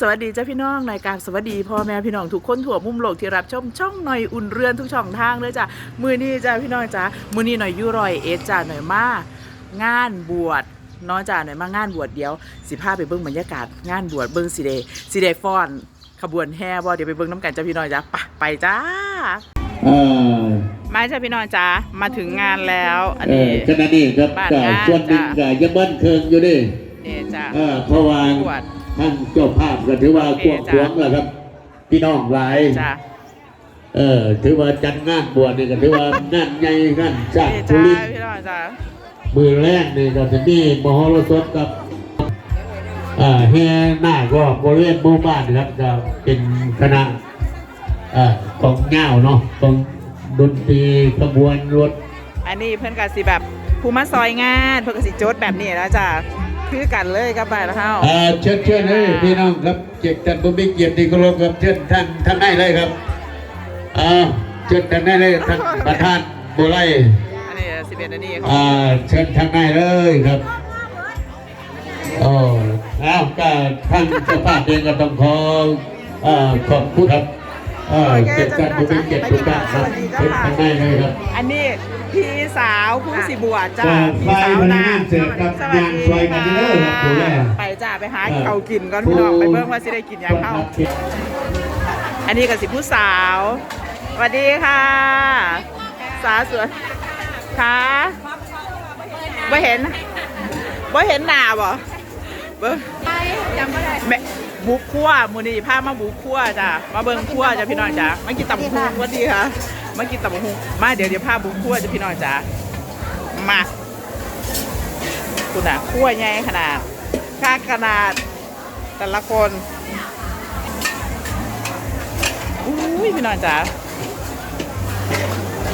สวัสดีจ้าพี่น้องนายการสวัสดีพ่อแม่พี่น้องทุกคนทั่วมุมโลกที่รับชมช่องหน่อยอุ่นเรือนทุกช่องทางเลยจ้ะมือนี้จ้าพี่น้องจ้ามือนี้หน่อยอยูรอยเอสจ้าหน่อยมางานบวชเน้องจ้าหน่อยมางานบวชเดียวสิพาไปเบิ่งบรรยากาศงานบวชเบิ่งสิเดสิเดฟ้อนขบวนแห่บ่เดี๋ยวไปเบิ่งน้ำกันจ้าพี่น้องจ้าไปไปจ้าเอ่อมาจ้าพี่น้องจ้ามาถึงงานแล้ว อันเอ่นี้อขณะนี้ครับบ้านก็งานส่วนหนึ่งจ้ะก็ยังเบิ้ลเคิงอยู่ดินี่จ้าเออเพราะว่าบวช ท่านเจ้าภาพก็ถือว่าโอเคกวงขวงแหละครับ พี่น้องหลายจ้าเออ ถือว่าจัดงานบวชนี่ก็ถือว่างานใหญ่งานจากนี่ทุจ้ารินทร์พี่น้องจ้ามือแรกนี่ก็จะมีมหรสพกับอ่าแห่หน้าก็บริเวณหมู่บ้านนะครับก็เป็นคณะอ่าของเงาเนาะของดนตรีขบวนรถ อันนี้เพื่อนกสิแบบภูมาซอยงาน เพื่อนกสิโจทย์แบบนี้แล้วจ้ะ คือกันเลยกับไปแล้วเฮาอ่าเชิญเชิญเลยพี่น้องครับเกียรติท่านผู้มีเกียรติที่เคารพครับเชิญท่านท่านได้เลยครับอ่าเชิญท่านได้เลยท่านประธานบุไรอันนี้สิบเอ็ดอันนี้ของอ่าเชิญท่านได้เลยครับโอ้อ้าวก็ท่านเจ้าภาพเองก็ต้องขออ่าขอบคุณครับ อ่าเกียรติท่านผู้มีเกียรติทุกท่านครับเชิญท่านได้เลยครับอันนี้พี่สาวผู้สิบวชจ้ะจ้ะพี่สาวไฟพนักนางานเสร็จครับสวัสดีงานช่วยกันเด้อครับดูแลไปจ้ะไปหาเขาวกินก่อนพี่น้องไปเบิ่งว่าสิได้กินหยังเข้าอันนี้กับสิผู้สาวสวัสดีค่ะ สาวสวยค่ะบ่เห็นบ่เห็นหน้าบ่เบิ่งจำไม่ได้แม่ บุกคั่วมือนี้พามาบุกคั่วจ้ะมาเบิ่งคั่วจ้ะพี่น้องจ้ะมากินตับกหุ่งสวัสดีค่ะมากินตับกหุ่งมาเดี๋ยวเดี๋ยวพาบุกคั่วจ้ะพี่น้องจ้ะมาคุณอะคั่วใหญ่ขนาดค่าขนาดแต่ละคนอุ้ยพี่น้องจ้ะ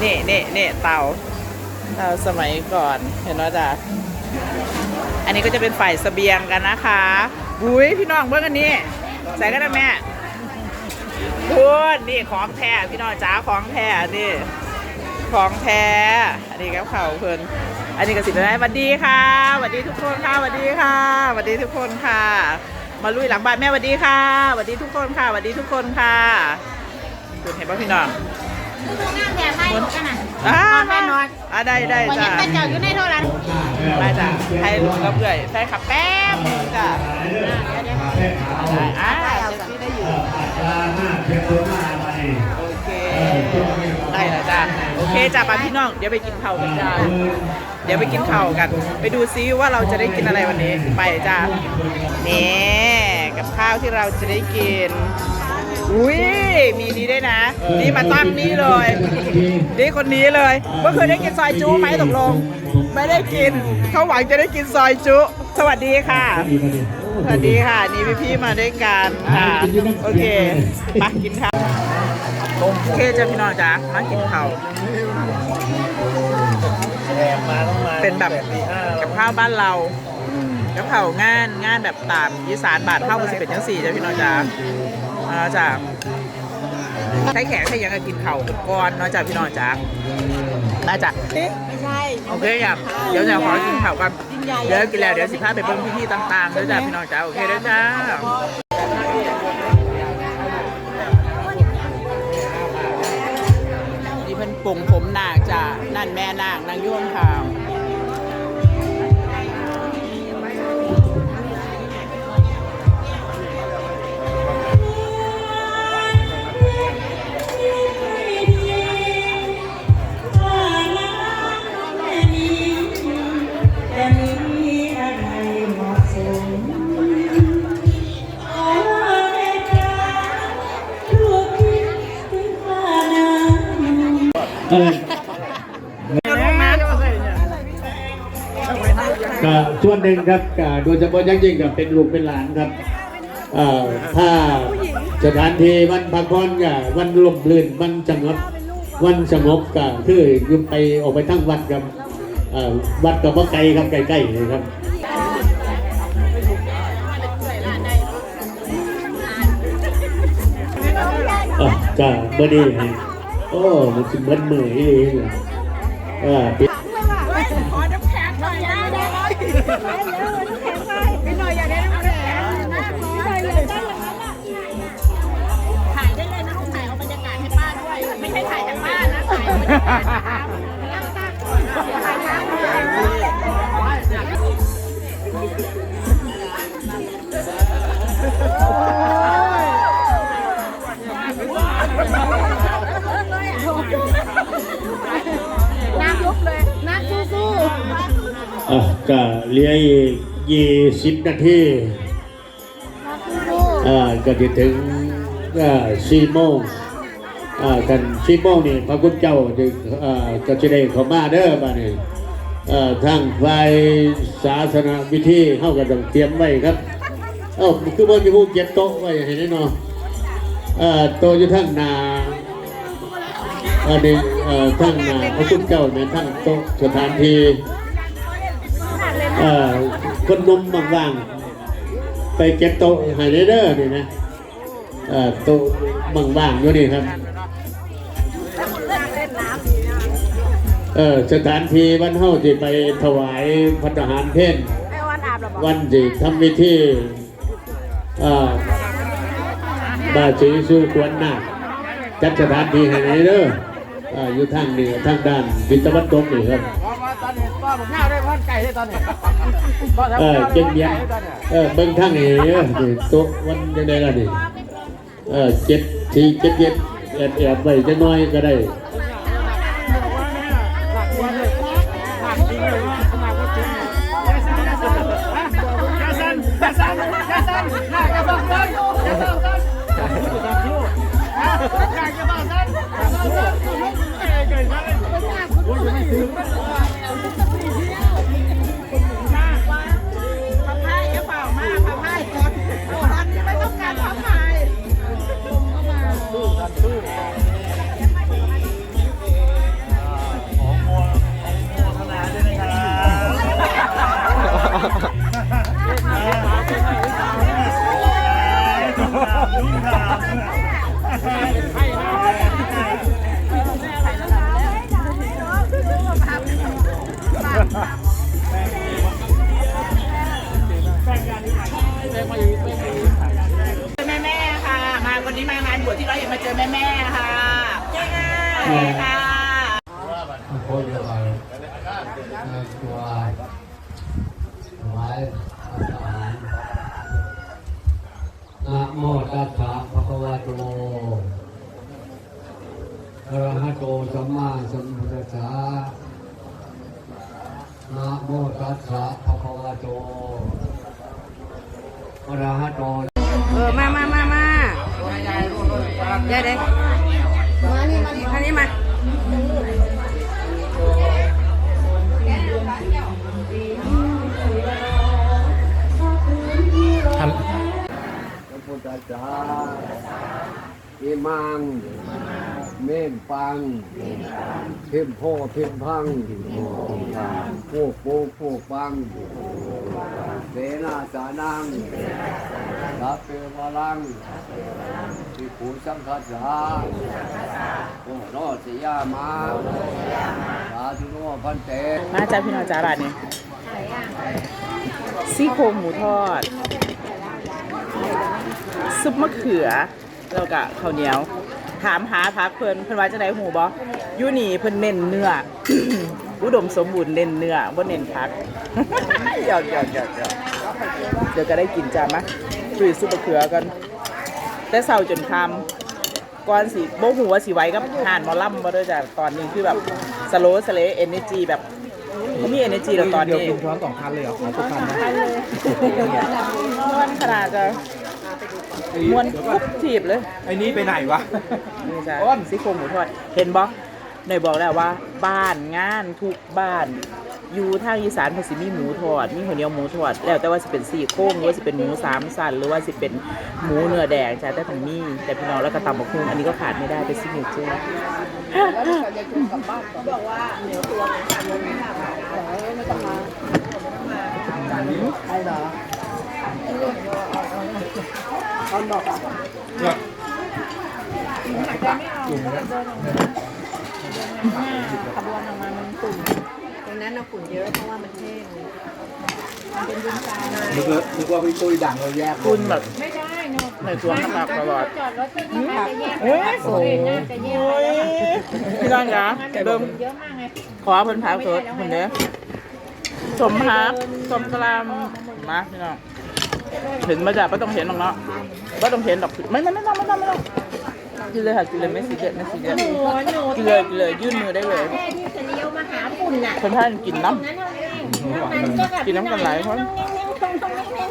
เนี่นี่นี่เตาเตาสมัยก่อนเห็นไหมจ้ะอันนี้ก็จะเป็นฝ่ายเสบียงกันนะคะ บุ้ยพี่น้องเบิ่งอันนี้ ใส่กันนะแม่พูดนี่ของแท้พี่น้องจ้าของแท้นี่ของแท้อันนี้กับเขาเพิ่นอันนี้ก็สิบได้สวัสดีค่ะสวัสดีทุกคนค่ะสวัสดีค่ะสวัสดีทุกคนค่ะ มาลุยหลังบ้านแม่สวัสดีค่ะสวัสดีทุกคนค่ะสวัสดีทุกคนค่ะคุณเห็นป่ะพี่น้อง งานแบบไม่กันน่ะอ่านอนแน่นอนอ่าได้ได้วันจ้ะนี้ไปเจออยู่ในโทรศัพท์มาจ้ะให้ลูกกับเพื่อนแฟนขับแป๊บนึงจ้ะเดี๋ยวเดี๋ยวได้อ่าเดี๋ยวพี่ได้อยู่โอเคได้แล้วจ้ะโอเคจ้ะไปพี่น้องเดี๋ยวไปกินข้าวกันจ้ะเดี๋ยวไปกินข้าวกัน ไปดูซิว่าเราจะได้กินอะไรวันนี้ไปจ้ะนี่กับข้าวที่เราจะได้กิน อ ยมีนี้ด้วยนะ นี่มาตั้งนี้เลย นี่คนนี้เลยเมื่อคืนได้กินซอยจุไหมตกลง ไม่ได้กิน เขาหวังจะได้กินซอยจุ สวัสดีค่ะ สวัสดีค่ะ นี่พี่ๆมาด้วยกันค่ะ โอเคไปกินข้าวโอเคจ้ะพี่น้องจ้ะมากินข้าวเป็นแบบกับข้าวบ้านเรากับข้าวงานงานแบบตามอีสานบาทเท่ากับสิบเอ็ดจังสี่จ้ะพี่น้องจ้ะมาจ้ะใช้แขกใช้ยังก็กินข้าวก่อนเนาะจ้ะพี่น้องจ้ะมาจ้ะไม่ใช่โอเคอยากเดี๋ยวจะขอกินข้าวกันเดี๋ยวกินแล้วเดี๋ยวสิพาไปเบิ่งพี่ๆต่างๆด้วยจ้ะพี่น้องจ้าโอเคด้วยจ้านี่เพิ่นปลงผมนางจ้ะนั่นแม่นางนางยุ่งข่าว เดี๋ยวลูกนะก็ส่วนหนึ่งครับก็โดยเฉพาะอยังยิ่งกับเป็นลูกเป็นหลานครับเอ่อถ้าสถานที่วันพักผ่อนก็วันลมลื่นวันสงบวันสงบก็คืออยุ่ไปออกไปทั้งวัดครับเอ่อวัดกับว่าไกลครับใกล้ๆเลยครับ อะก็เมื่อนี้ โอ้มันคือมันเหมยเลยนะอ่าปิดขอน้ำแข็งหน่อยได้ไหมไปหน่อยถ้ำแข็งนะอยเลยถ่ได้น่ายเอาบรรยากาศให้ป้าด้วย ไม่ใช่ถ่ายแต่ป้านะถ่ายบรรยากาศ ก็เหลี้ยอีกยี่สิบนาทีๆน้ำสู้อ่าก็จะถึงอ่าสี่โมงอ่ากันสี่โมงนี่พระคุณเจ้าจะอ่าก็จะได้เข้ามาเด้อบ้านนี้อ่าทางฝ่ายศาสนาวิธีเข้าก็ต้องเตรียมไว้ครับเอ้าคือบ่จะพูดเก็บโต๊ะไว้ให้แน่นอนเอ่อโต๊ะอยู่ทางหนาอันนี้เอ่อทางหนาพระคุณเจ้าในทางโต๊ะสถานที่ เอ่อคนหนุ่มว่างๆ ไปเก็บโต๊ะให้ได้เด้อนี่นะเอ่อโต๊ะว่างๆอยู่นี่ครับ เออสถานที่วันเฮาที่ไปถวายพัฒหารเพนไอ้วันอาบหรอบอกวันที่ทำพิธีอ่าบาสีสู่กวนนาคจัดสถานที่ให้ไหนเด้ออ่าอยู่ทางเหนือทางด้านทิศตะวันตกนี่ครับ ตอนนี้ป้าผมหน้าได้พันไก่ได้ตอนนี้ป้าทำเออข้าวเจียงเบียงได้ตอนนี้เออเบิ่งทางนี้เด้อนี่โต๊ะวันยังไงล่ะนี่เออเจ็ดทีเจ็ดเจ็ดแอบแอบไว้จะน้อยก็ได้ ที่เราเห็นมาเจอแม่แม่ๆค่ะเจ๊ค่ะโคตรไปตัวถวายอาหารนะโมตัสสะภะคะวะโตอะระหะโตสัมมาสัมพุทธัสสะนะโมตัสสะภะคะวะโตอะระหะโตเออมามามา เดี๋ยวเดี๋ยวมานี่มาอันนี้มาพระพุทธเจ้าอิมัง เม่นปังพิมโพพิมพังผู้ปูผู้ปัง เสนาสานังสัพเพวลังทิผูสังคัสสาโอ้โนสิยามาสาธุโนพันเตมาจ้าพี่น้องจาบาทนี้ซี่โครงหมูทอด ซุปมะเขือ แล้วก็ข้าวเหนียว ถามหาพักเพิ่นเพิ่นว่าจะได้หูบ่อยู่นี่เพิ่นเน้นเนื้อ อุดมสมบูรณ์เน้นเนื้อบ่เน้นผักหยอกหยอกหยอกหยอกเดี๋ยวก็ได้กินจ้ามะคุยซุปมะเขือกัน แต่เช้าจนค่ำก่อนสิบ่ฮู้ว่าสิไหวกับหานหมอลำบ่เด้อจ้ะตอนนี้คือแบบสโลสเลเอเนจีแบบบ่มี energy แล้วตอนเดี๋ยวนี้ลุงช้อนสองพันเลยเหรอขอทุกพันนะม่วนขนาดจะม่วนคุบถีบเลยไอ้นี้ไปไหนวะนี่จ้ะซี่โครงหมูทอด เห็นบ่หน่อยบอกแล้วว่า บ้านงานทุกบ้าน อยู่ทางอีสานเพิ่นสิมีหมูทอด มีข้าวเหนียวหมูทอด แล้วแต่ว่าสิเป็นสี่โครงหรือว่าสิเป็นหมูสามสันหรือว่าสิเป็นหมูเนื้อแดงจ้ะแต่ทั้งมีแต่พี่น้องแล้วก็ตำบักหุ่งอันนี้ก็ขาดไม่ได้เป็นซิกเนเจอร์ตร ขบวนออกมามันตุ่มตรงนั้นเราฝุ่นเยอะเพราะว่ามันแห้งนึกว่านึกว่าพี่ตุ้ยดังเราแยกคุณแบบไม่ได้เนาะในสวนผักตลอดจอดรถที่นี่น่าจะแยกเฮ้ยโอ้ยน่าจะแยกโอ้ยพี่น้องจ๋าเดิมเยอะมากขอเพิ่นพักสดคนเด้อสมพักสมกะหลำมาพี่น้องเห็นมาจ้ะไม่ต้องเห็นหรอกเนาะไม่ต้องเห็นหรอกไม่ไม่ไม่ต้องไม่ต้องไม่ต้อง กินเลยค่ะกินเลยไม่ซีเรียสไม่ซีเรียส หนูหนูกินเลยกินเลยยื่นมือได้เลยแค่ที่จะเลี้ยวมาหาปุ่นน่ะคนท่านกินน้ นั้นเอาเองนั้นก็แบบกินน้ำกันหลายคนตรงตรงนี้เอง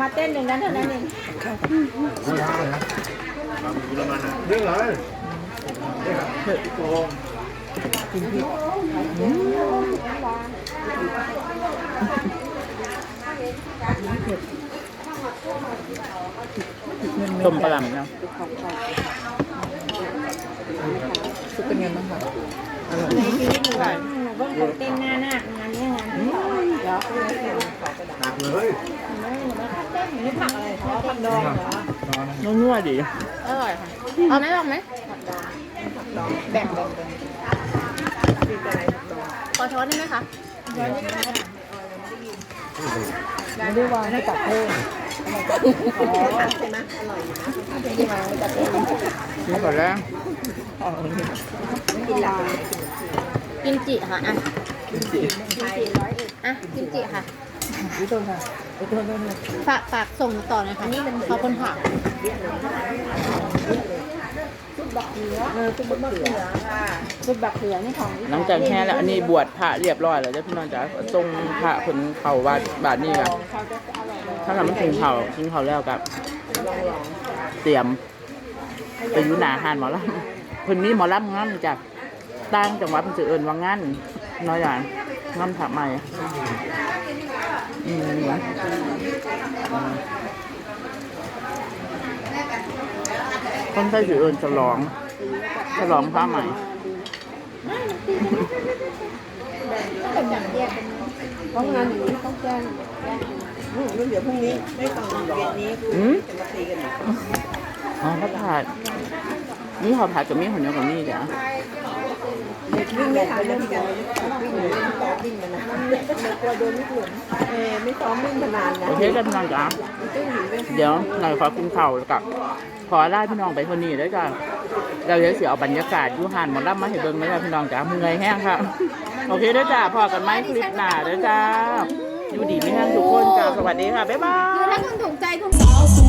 มาเต้นอย่างนั้นเท่านั้นเอง เรื่องอะไรำ ต้มปลาหล่ำเนาะซุปเป็นไงบ้างคะอร่อยในชีวิตหนูว่าหนูก็คนเต้นหน้าหน้างานนี้งานนี้เดี๋ยวหนักเลยหนูมาเต้นหนูนี่ผักอะไรคะผักดองเหรอนัวๆดีอร่อยค่ะเอาไหมลองไหมแบ่งแบ่งแบ่งขอช้อนได้ไหมคะช้อนนี้ก็ได้ค่ะไม่ได้วางให้ตักเพิ่ม ใช่ไหมอร่อยนะที่มาจากเองกินก่อนแล้วกินลากิมจิค่ะอะกิมจิร้อยเอ็ดอะกิมจิค่ะวิโตค่ะวิโตโน่นฝากฝากส่งต่อน่อยค่ะนี่เขาคนผักซุปบักเขือเออซุปบักเขือค่ะซุปบักเขือนี่ของหลังจากแค่แล้วอันนี้บวชพระเรียบร้อยแล้วเจ้าพี่น้องจ๋าทรงพระคนเขาวัดบาทนี่แบบ ถ้าทำมันถึงเขาถึงเขาแล้วกับเตรียมไปยุนาหานหมอลำเพิ่นมีหมอลำงั้นจากต่างจังหวัดเพิ่นจะเอิ้นว่างั้นน้อยอย่างงั้นผักใหม่อืมคนไทยสิเอิ้นฉลอง ฉลองผ้าใหม่ต้องแยกเป็นเพราะงานอย่างนี้ต้องแจ้ง เดี๋ยวพรุ่งนี้ไม่ฟังเย็นนี้อืมจะมาตีกันอีกอ๋อข้าวผัดนี่ข้าวผัดกับมีคนเดียวกับนี่จ้ะวิ่งไม่ทันแล้วพี่กันวิ่งหนีวิ่งต่อวิ่งกันนะกลัวโดนไม่หลุมเออไม่ซ้อมวิ่งมานานนะโอเคกันพี่น้องจ้ะเดี๋ยวหน่อยขอกินข้าวกับขอลาพี่น้องไปคนนี้ด้วยจ้ะเราจะเสียเอาบรรยากาศอยูหานหมดรับมาให้เบิ่งไหมจ้ะพี่น้องจ้ะเมื่อยแห้งค่ะ โอเคเด้วยจ้ะพอกันไหมคลิปหน้าเด้วยจ้า อยู่ดีไม่แห้งทุกคนจ้าสวัสดีค่ะ บ๊ายบาย ถ้าคุณถูกใจคุณ